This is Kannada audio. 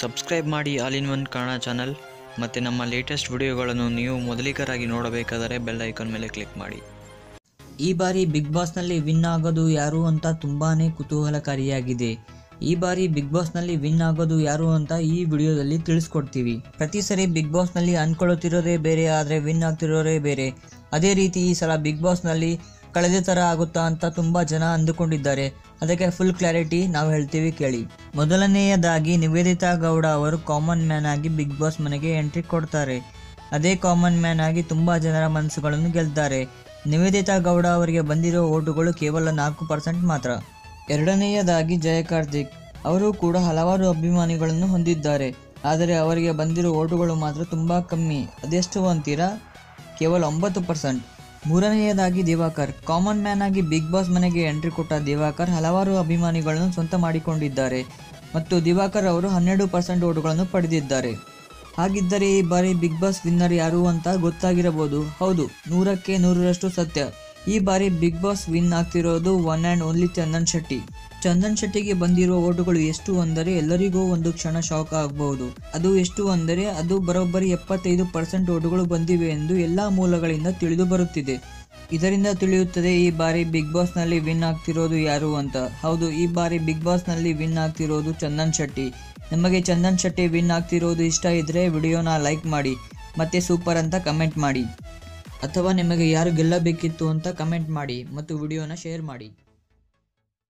ಸಬ್ಸ್ಕ್ರೈಬ್ ಮಾಡಿ all in one Kannada channel ಮತ್ತು ನಮ್ಮ ಲೇಟೆಸ್ಟ್ ವಿಡಿಯೋಗಳನ್ನು ನೀವು ಮೊದಲಿಗರಾಗಿ ನೋಡಬೇಕಾದರೆ ಬೆಲ್ ಐಕಾನ್ ಮೇಲೆ ಕ್ಲಿಕ್ ಮಾಡಿ. ಈ ಬಾರಿ ಬಿಗ್ ಬಾಸ್ನಲ್ಲಿ ವಿನ್ ಆಗೋದು ಯಾರು ಅಂತ ತುಂಬಾ ಕುತೂಹಲಕಾರಿಯಾಗಿದೆ. ಈ ಬಾರಿ ಬಿಗ್ ಬಾಸ್ನಲ್ಲಿ ವಿನ್ ಆಗೋದು ಯಾರು ಅಂತ ಈ ವಿಡಿಯೋದಲ್ಲಿ ತಿಳಿಸ್ಕೊಡ್ತೀವಿ. ಪ್ರತಿ ಸರಿ ಬಿಗ್ ಬಾಸ್ನಲ್ಲಿ ಅನ್ಕೊಳ್ಳುತ್ತಿರೋದೇ ಬೇರೆ, ಆದರೆ ವಿನ್ ಆಗ್ತಿರೋರೇ ಬೇರೆ. ಅದೇ ರೀತಿ ಈ ಸಲ ಬಿಗ್ ಬಾಸ್ನಲ್ಲಿ ಕಳೆದ ಥರ ಆಗುತ್ತಾ ಅಂತ ತುಂಬ ಜನ ಅಂದುಕೊಂಡಿದ್ದಾರೆ. ಅದಕ್ಕೆ ಫುಲ್ ಕ್ಲಾರಿಟಿ ನಾವು ಹೇಳ್ತೀವಿ ಕೇಳಿ. ಮೊದಲನೆಯದಾಗಿ ನಿವೇದಿತಾ ಗೌಡ ಅವರು ಕಾಮನ್ ಮ್ಯಾನ್ ಆಗಿ ಬಿಗ್ ಬಾಸ್ ಮನೆಗೆ ಎಂಟ್ರಿ ಕೊಡ್ತಾರೆ. ಅದೇ ಕಾಮನ್ ಮ್ಯಾನ್ ಆಗಿ ತುಂಬ ಜನರ ಮನಸ್ಸುಗಳನ್ನು ಗೆಲ್ತಾರೆ. ನಿವೇದಿತಾ ಗೌಡ ಅವರಿಗೆ ಬಂದಿರೋ ಓಟುಗಳು ಕೇವಲ ನಾಲ್ಕು ಪರ್ಸೆಂಟ್ ಮಾತ್ರ. ಎರಡನೆಯದಾಗಿ ಜಯ ಕಾರ್ತಿಕ್ ಅವರು ಕೂಡ ಹಲವಾರು ಅಭಿಮಾನಿಗಳನ್ನು ಹೊಂದಿದ್ದಾರೆ. ಆದರೆ ಅವರಿಗೆ ಬಂದಿರೋ ಓಟುಗಳು ಮಾತ್ರ ತುಂಬ ಕಮ್ಮಿ. ಅದೆಷ್ಟು ಅಂತೀರಾ? ಕೇವಲ ಒಂಬತ್ತು ಪರ್ಸೆಂಟ್ ಮೂರನೆಯದಾಗಿ ದಿವಾಕರ್. ಕಾಮನ್ ಮ್ಯಾನ್ ಆಗಿ ಬಿಗ್ ಬಾಸ್ ಮನೆಗೆ ಎಂಟ್ರಿ ಕೊಟ್ಟ ದಿವಾಕರ್ ಹಲವಾರು ಅಭಿಮಾನಿಗಳನ್ನು ಸ್ವಂತ ಮಾಡಿಕೊಂಡಿದ್ದಾರೆ ಮತ್ತು ದಿವಾಕರ್ ಅವರು ಹನ್ನೆರಡು ಪರ್ಸೆಂಟ್ ಓಟುಗಳನ್ನು ಪಡೆದಿದ್ದಾರೆ. ಹಾಗಿದ್ದರೆ ಈ ಬಾರಿ ಬಿಗ್ ಬಾಸ್ ವಿನ್ನರ್ ಯಾರು ಅಂತ ಗೊತ್ತಾಗಿರಬಹುದು. ಹೌದು, ನೂರಕ್ಕೆ ನೂರರಷ್ಟು ಸತ್ಯ. ಈ ಬಾರಿ ಬಿಗ್ ಬಾಸ್ ವಿನ್ ಆಗ್ತಿರೋದು one and only Chandan Shetty. Chandan ಶೆಟ್ಟಿಗೆ ಬಂದಿರುವ ಓಟುಗಳು ಎಷ್ಟು ಅಂದರೆ ಎಲ್ಲರಿಗೂ ಒಂದು ಕ್ಷಣ ಶಾಕ್ ಆಗಬಹುದು ಅದು ಎಷ್ಟು ಅಂದರೆ ಅದು ಬರೋಬ್ಬರಿ ಎಪ್ಪತ್ತೈದು ಪರ್ಸೆಂಟ್ ಓಟುಗಳು ಬಂದಿವೆ ಎಂದು ಎಲ್ಲ ಮೂಲಗಳಿಂದ ತಿಳಿದು ಬರುತ್ತಿದೆ. ಇದರಿಂದ ತಿಳಿಯುತ್ತದೆ ಈ ಬಾರಿ ಬಿಗ್ ಬಾಸ್ನಲ್ಲಿ ವಿನ್ ಆಗ್ತಿರೋದು ಯಾರು ಅಂತ. ಹೌದು, ಈ ಬಾರಿ ಬಿಗ್ ಬಾಸ್ನಲ್ಲಿ ವಿನ್ ಆಗ್ತಿರೋದು ಚಂದನ್ ಶೆಟ್ಟಿ. ನಿಮಗೆ ಚಂದನ್ ಶೆಟ್ಟಿ ವಿನ್ ಆಗ್ತಿರೋದು ಇಷ್ಟ ಇದ್ದರೆ ವಿಡಿಯೋನ ಲೈಕ್ ಮಾಡಿ, ಮತ್ತೆ ಸೂಪರ್ ಅಂತ ಕಮೆಂಟ್ ಮಾಡಿ. ಅಥವಾ ನಿಮಗೆ ಯಾರು ಗೆಲ್ಲಬೇಕಿತ್ತು ಅಂತ ಕಮೆಂಟ್ ಮಾಡಿ, ಮತ್ತು ವಿಡಿಯೋನ ಶೇರ್ ಮಾಡಿ.